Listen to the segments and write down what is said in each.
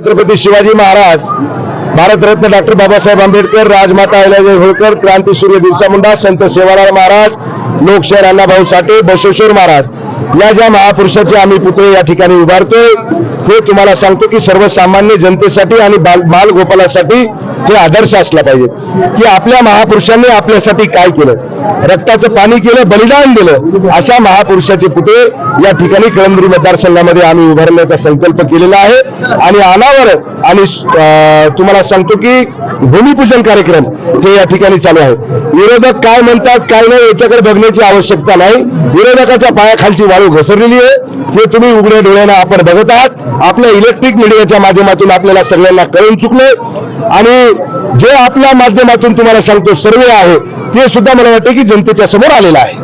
Chhatrapati Shivaji Maharaj Bharat Ratna doctor Babasaheb Ambedkar Rajmata Ahilyadevi Holkar Krantisurya Birsa Munda संत सेवालाल महाराज लोकशाहीर अण्णाभाऊ साठे बसवेश्वर महाराज. या ज्या महापुरुषाचे आम्ही पुतळे या ठिकाणी उभारतोय हे तुम्हाला सांगतो की सर्वसामान्य जनतेसाठी आणि बाल बालगोपालासाठी हे आदर्श असला पाहिजे की आपल्या महापुरुषांनी आपल्यासाठी काय केलं? रक्ताचं पाणी केलं बलिदान दिलं अशा महापुरुषाचे पुतळे या ठिकाणी कळमगिरी मतदारसंघामध्ये आम्ही उभारण्याचा संकल्प केलेला आहे. आणि अनावर आणि तुम्हाला सांगतो की भूमिपूजन कार्यक्रम हे या ठिकाणी चालू आहे. विरोधक काय म्हणतात काय नाही याच्याकडे बघण्याची आवश्यकता नाही. विरोधकाच्या पायाखालची वाळू घसरलेली आहे. हे तुम्ही उघड्या डोळ्यानं आपण बघत आहात. आपल्या इलेक्ट्रिक मीडियाच्या माध्यमातून आपल्याला सगळ्यांना कळून चुकलंय. आणि जे आपल्या माध्यमातून तुम्हाला सांगतो सर्वे आहे ते सुद्धा मला वाटतं की जनतेच्या समोर आलेलं आहे.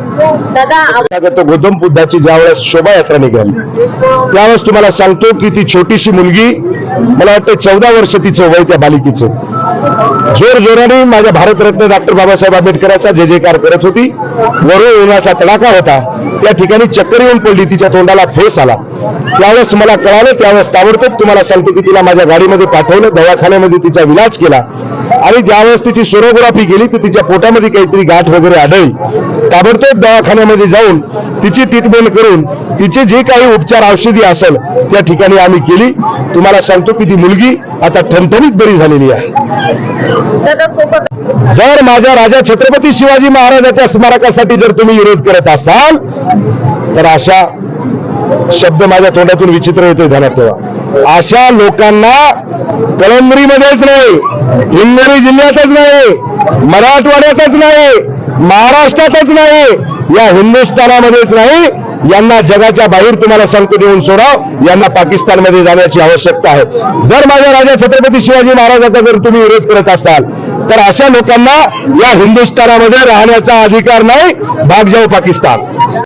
तो गौतम बुद्धाची ज्यावेळेस शोभायात्रा निघाली त्यावेळेस तुम्हाला सांगतो की ती छोटीशी मुलगी मला वाटतं चौदा वर्ष तिचं वय त्या बालिकेचं. जोर जोराने माझ्या भारतरत्न डॉक्टर बाबासाहेब आंबेडकरांचा जे जयकार करत होती. वरून येण्याचा तडाखा होता. त्या ठिकाणी चक्कर येऊन पडली. तिच्या तोंडाला फेस आला. त्यावेळेस मला कळालं त्यावेळेस ताबडतोब तुम्हाला सांगतो की तिला माझ्या गाडीमध्ये पाठवलं दवाखान्यामध्ये तिचा इलाज केला. आणि ज्यावेळेस तिची सोनोग्राफी केली तर तिच्या पोटामध्ये काहीतरी गाठ वगैरे आढळली. ताबडतोब दवाखान्यामध्ये जाऊन तिची ट्रीटमेंट करून तिचे जे काही उपचार औषधी असेल त्या ठिकाणी आम्ही केली. तुम्हाला सांगतो की ती मुलगी आता ठणठणीत बरी झालेली आहे. जर माझ्या राजा छत्रपती शिवाजी महाराजाच्या स्मारकासाठी जर तुम्ही विरोध करत असाल तर अशा शब्द माझ्या तोंडातून विचित्र येतोय ध्यानात ठेवा. अशा लोकांना कळमनुरीमध्येच नाही हिंगोली जिल्ह्यातच नाही मराठवाड्यातच नाही महाराष्ट्रातच नाही या हिंदुस्थानामध्येच नाही यांना जगाच्या बाहेर तुम्हाला संकट देऊन सोडाव यांना पाकिस्तानमध्ये जाण्याची आवश्यकता आहे. जर माझ्या राजा छत्रपती शिवाजी महाराजाचा जर तुम्ही विरोध करत असाल तर अशा लोकांना या हिंदुस्थानामध्ये राहण्याचा अधिकार नाही भाग जाऊ पाकिस्तान.